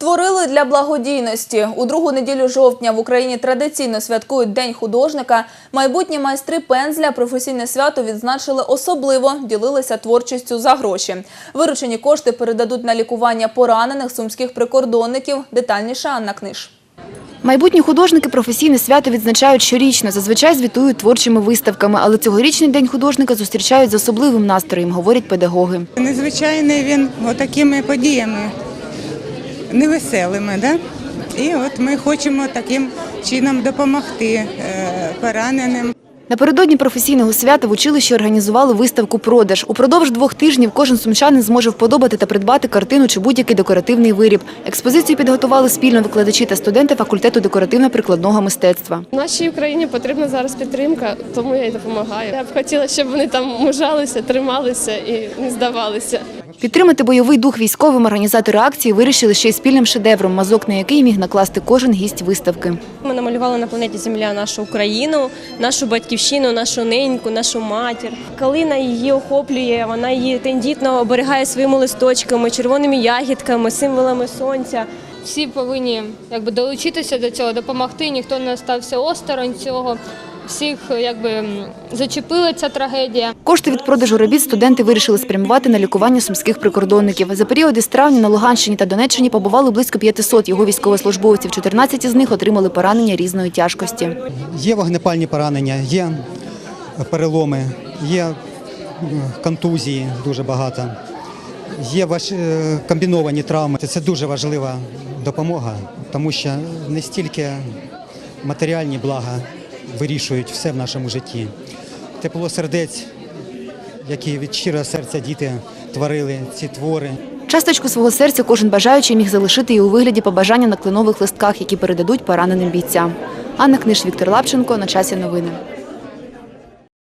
Творили для благодійності. У другу неділю жовтня в Україні традиційно святкують День художника. Майбутні майстри пензля професійне свято відзначили особливо, ділилися творчістю за гроші. Виручені кошти передадуть на лікування поранених сумських прикордонників. Детальніше Анна Книж. Майбутні художники професійне свято відзначають щорічно. Зазвичай звітують творчими виставками, але цьогорічний день художника зустрічають з особливим настроєм, говорять педагоги. Незвичайний він отакими подіями невеселими. Да? І от ми хочемо таким чином допомогти е, пораненим. Напередодні професійного свята в училищі організували виставку «Продаж». Упродовж двох тижнів кожен сумчанин зможе вподобати та придбати картину чи будь-який декоративний виріб. Експозицію підготували спільно викладачі та студенти факультету декоративно-прикладного мистецтва. Нашій Україні потрібна зараз підтримка, тому я й допомагаю. Я б хотіла, щоб вони там мужалися, трималися і не здавалися. Підтримати бойовий дух військовим організатори акції вирішили ще й спільним шедевром, мазок на який міг накласти кожен гість виставки. Ми намалювали на планеті Земля нашу Україну, нашу батьківщину, нашу неньку, нашу матір. Калина її охоплює, вона її тендітно оберігає своїми листочками, червоними ягідками, символами сонця. Всі повинні якби долучитися до цього, допомогти. Ніхто не остався осторонь цього. Всіх якби зачепила ця трагедія. Кошти від продажу робіт студенти вирішили спрямувати на лікування сумських прикордонників. За період із травня на Луганщині та Донеччині побували близько 500 його військовослужбовців. 14 із них отримали поранення різної тяжкості. Є вогнепальні поранення, є переломи, є контузії дуже багато, є важ- е, комбіновані травми. Це дуже важлива допомога, тому що не стільки матеріальні блага вирішують все в нашому житті. Тепло сердець, які від щирого серця діти творили ці твори. Часточку свого серця кожен бажаючий міг залишити і у вигляді побажання на кленових листках, які передадуть пораненим бійцям. Анна Книж, Віктор Лапченко. На часі новини.